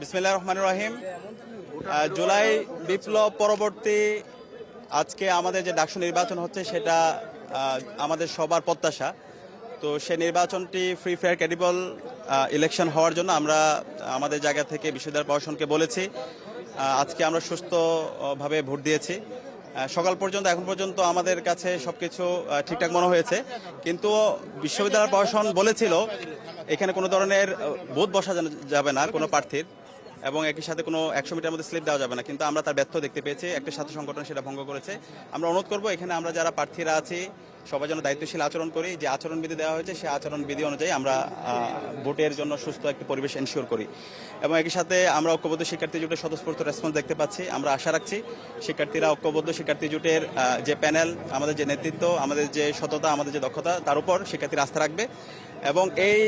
বিসমিল্লাহ রহমান রহিম। জুলাই বিপ্লব পরবর্তী আজকে আমাদের যে ডাকসু নির্বাচন হচ্ছে সেটা আমাদের সবার প্রত্যাশা। তো সে নির্বাচনটি ফ্রি ফেয়ার ক্যাডিবল ইলেকশন হওয়ার জন্য আমরা আমাদের জায়গা থেকে বিশ্ববিদ্যালয় প্রশাসনকে বলেছি। আজকে আমরা সুস্থভাবে ভোট দিয়েছি। সকাল পর্যন্ত এখন পর্যন্ত আমাদের কাছে সবকিছু আহ, ঠিকঠাক মনে হয়েছে। কিন্তু বিশ্ববিদ্যালয় প্রশাসন বলেছিল এখানে কোনো ধরনের বুথ বসা যাবে না কোনো প্রার্থীর। এবং একই সাথে কোনো একশো মিটার মধ্যে স্লিপ দেওয়া যাবে না। কিন্তু আমরা তার ব্যর্থ দেখতে পেয়েছি, একটা ছাত্র সংগঠন সেটা ভঙ্গ করেছে। আমরা অনুরোধ করব, এখানে আমরা যারা প্রার্থীরা আছি, সবাই যেন দায়িত্বশীল আচরণ করি, যে আচরণবিধি দেওয়া হয়েছে সেই আচরণবিধি অনুযায়ী আমরা ভোটের জন্য সুস্থ একটি পরিবেশ এনশিওর করি। এবং একই সাথে আমরা ঐক্যবদ্ধ শিক্ষার্থী জোটের স্বতঃস্ফূর্ত রেসপন্স দেখতে পাচ্ছি, আমরা আশা রাখছি শিক্ষার্থীরা ঐক্যবদ্ধ শিক্ষার্থী জোটের যে প্যানেল আমাদের যে নেতৃত্ব, আমাদের যে সততা, আমাদের যে দক্ষতা, তার উপর শিক্ষার্থীরা আস্থা রাখবে। এবং এই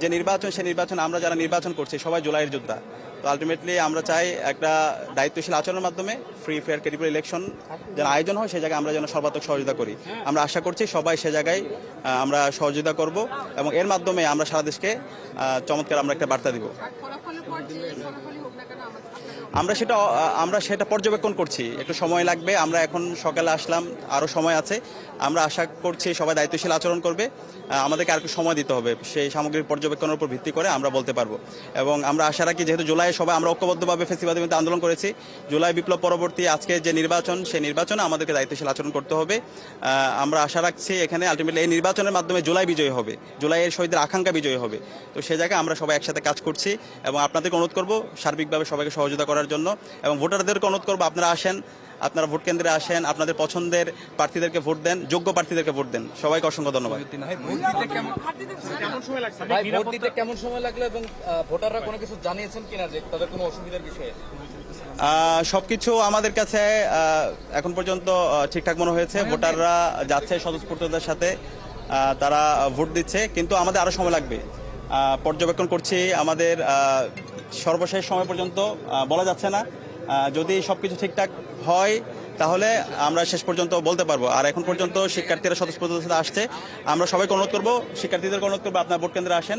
যে নির্বাচন সেই নির্বাচন আমরা যারা নির্বাচন করছি, সবাই জুলাইয়ের যোদ্ধা। তো আলটিমেটলি আমরা চাই একটা দায়িত্বশীল আচরণের মাধ্যমে ফ্রি ফেয়ার ক্রেডিবল ইলেকশন যেন আয়োজন হয়, সেই জায়গায় আমরা যেন সর্বাত্মক সহযোগিতা করি। আমরা আশা করছি সবাই সে জায়গায় আমরা সহযোগিতা করব এবং এর মাধ্যমে আমরা সারা দেশকে চমৎকার আমরা একটা বার্তা দিব। আমার- সেটা, আমরা সেটা পর্যবেক্ষণ করছি। একটু সময় লাগবে, আমরা এখন সকালে আসলাম আরও সময় আছে। আমরা আশা করছি সবাই দায়িত্বশীল আচরণ করবে। আমাদেরকে আর একটু সময় দিতে হবে, সেই সামগ্রিক পর্যবেক্ষণের উপর ভিত্তি করে আমরা বলতে পারব। এবং আমরা আশা রাখি, যেহেতু জুলাই সবাই আমরা ঐক্যবদ্ধভাবে ফেসিবাদের মধ্যে আন্দোলন করেছি, জুলাই বিপ্লব পরবর্তী আজকে যে নির্বাচন, সেই নির্বাচনে আমাদেরকে দায়িত্বশীল আচরণ করতে হবে। আমরা আশা রাখছি এখানে আলটিমেটলি এই নির্বাচনের মাধ্যমে জুলাই বিজয়ী হবে, জুলাইয়ের শহীদের আকাঙ্ক্ষা বিজয়ী হবে। তো সে জায়গায় আমরা সবাই একসাথে কাজ করছি এবং আপনাদেরকে অনুরোধ করব সার্বিকভাবে সবাইকে সহযোগিতা করার জন্য এবং ভোটারদেরকে অনুরোধ করব আপনারা আসেন আপনারা ভোট কেন্দ্রে আসেন আপনাদের পছন্দের প্রার্থীদেরকে ভোট দেন যোগ্য প্রার্থীদেরকে ভোট দেন। সবাইকে অসংখ্য ধন্যবাদ। ভাই ভোট দিতে কেমন সময় লাগল এবং ভোটাররা কোনো কিছু জানিয়েছেন কিনা যে তাদের কোনো অসুবিধার বিষয়ে? সব আমাদের কাছে এখন পর্যন্ত ঠিকঠাক মনে হয়েছে। ভোটাররা যাচ্ছে স্বতঃস্ফূর্ততার সাথে তারা ভোট দিচ্ছে কিন্তু আমাদের আরও সময় লাগবে। পর্যবেক্ষণ করছি, আমাদের সর্বশেষ সময় পর্যন্ত বলা যাচ্ছে না। যদি সব কিছু ঠিকঠাক হয়, তাহলে আমরা শেষ পর্যন্ত বলতে পারব। আর এখন পর্যন্ত শিক্ষার্থীরা স্বতঃস্ফূর্ততার আসছে। আমরা সবাইকে অনুরোধ করব, শিক্ষার্থীদেরকে অনুরোধ করব আপনার ভোট কেন্দ্রে আসেন।